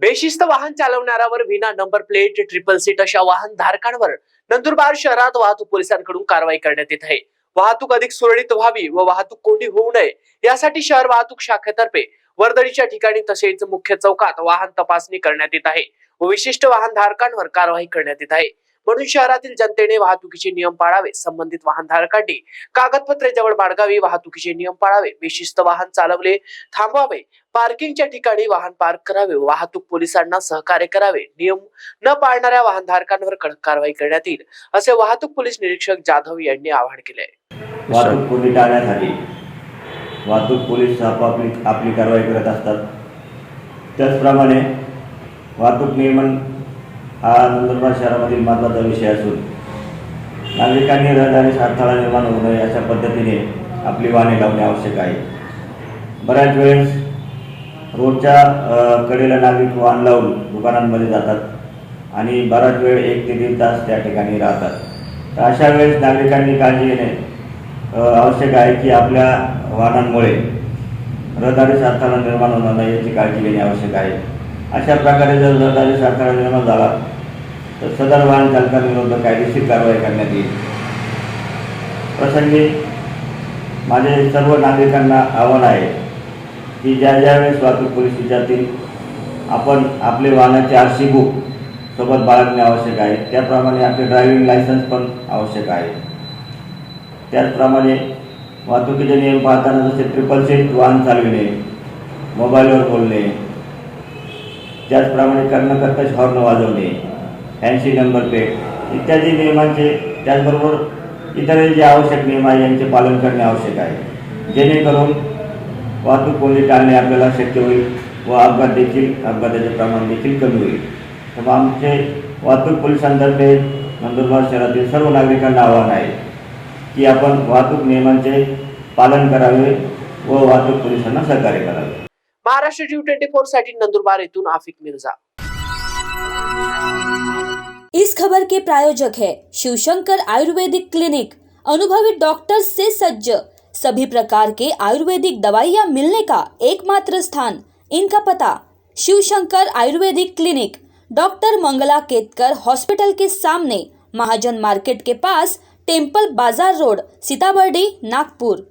बेशिस्त वाहन चालवणाऱ्यावर विना नंबर प्लेट ट्रिपल सीट अशा वाहन धारकांवर नंदुरबार शहरात वाहतूक पोलिसांकडून कारवाई करण्यात येत आहे. वाहतूक अधिक सुरळीत व्हावी व वाहतूक कोंडी होऊ नये यासाठी शहर वाहतूक शाखेतर्फे वर्दळीच्या ठिकाणी तसेच मुख्य चौकात वाहन तपासणी करण्यात येत आहे व विशिष्ट वाहन धारकांवर कारवाई करण्यात येत आहे. म्हणून शहरातील जनतेने वाहतुकीचे नियम पाळावे संबंधित वाहनधारकांनी कागदपत्रे जवळ बाळगावी वाहतुकीचे नियम पाळावे विशिष्ट वाहन चालवले थांबवावे पार्किंगच्या ठिकाणी वाहन पार्क करावे वाहतूक पोलिसांना सहकार्य करावे नियम न पाळणाऱ्या वाहनधारकांवर कडक कारवाई करण्यात येईल असे वाहतूक पोलीस निरीक्षक जाधव यांनी आवाहन केले. वाहतूक कोंडी टाळण्यासाठी वाहतूक पोलीस आपापली आपली कारवाई करत असतात. त्याचप्रमाणे वाहतूक नियमन हा नंदुरबार शहरामधील महत्त्वाचा विषय असून नागरिकांनी रहदारीस अडथळा निर्माण होऊ नये अशा पद्धतीने आपली वाहने लावणे आवश्यक आहे. बऱ्याच वेळेस रोडच्या कडेला नागरिक वाहन लावून दुकानांमध्ये जातात आणि बराच वेळ एक ते दीड तास त्या ठिकाणी राहतात. तर अशा वेळेस नागरिकांनी काळजी घेणे आवश्यक आहे की आपल्या वाहनांमुळे रहदारीस अडथळा निर्माण होणार नाही याची काळजी घेणे आवश्यक आहे. अशा प्रकारे जर रहदारीस सरकार निर्माण झाला तर सदर वाहन चालकांविरुद्ध कायदेशीर कारवाई करण्यात येईल. प्रसंगी माझे सर्व नागरिकांना आव्हान आहे की ज्या ज्यावेळेस वाहतूक पोलीस विचारतील आपण आपले वाहनाचे आर सी बुक सोबत बाळगणे आवश्यक आहे. त्याप्रमाणे आपले ड्रायव्हिंग लायसन्स पण आवश्यक आहे. त्याचप्रमाणे वाहतुकीचे नियम पाळताना जसे ट्रिपल सीट वाहन चालविणे मोबाईलवर बोलणे त्याचप्रमाणे कर्णकर्कश हॉर्न वाजवणे फॅन्सी नंबर प्लेट इत्यादी नियमांचे त्याचबरोबर इतरही जे आवश्यक नियम आहे यांचे पालन करणे आवश्यक आहे. जेणेकरून वाहतूक कोंडी टाळणे आपल्याला शक्य होईल व अपघात देखील अपघाताचे प्रमाण देखील कमी होईल. तर आमचे वाहतूक पोलिसांतर्फे नंदुरबार शहरातील सर्व नागरिकांना आव्हान आहे की आपण वाहतूक नियमांचे पालन करावे व वाहतूक पोलिसांना सहकार्य करावे. महाराष्ट्र टी ट्वेंटी फोर साठी नंदुरबार येथून आफिक मिर्झा. इस खबर के प्रायोजक है शिवशंकर आयुर्वेदिक क्लिनिक। अनुभवी डॉक्टर से सज्ज। सभी प्रकार के आयुर्वेदिक दवाइयाँ मिलने का एकमात्र स्थान इनका पता। Shivshankar Ayurvedic clinic. Doctor Mangala Ketkar hospital के सामने। महाजन मार्केट के पास टेंपल बाज़ार रोड, सीताबर्डी, नागपुर।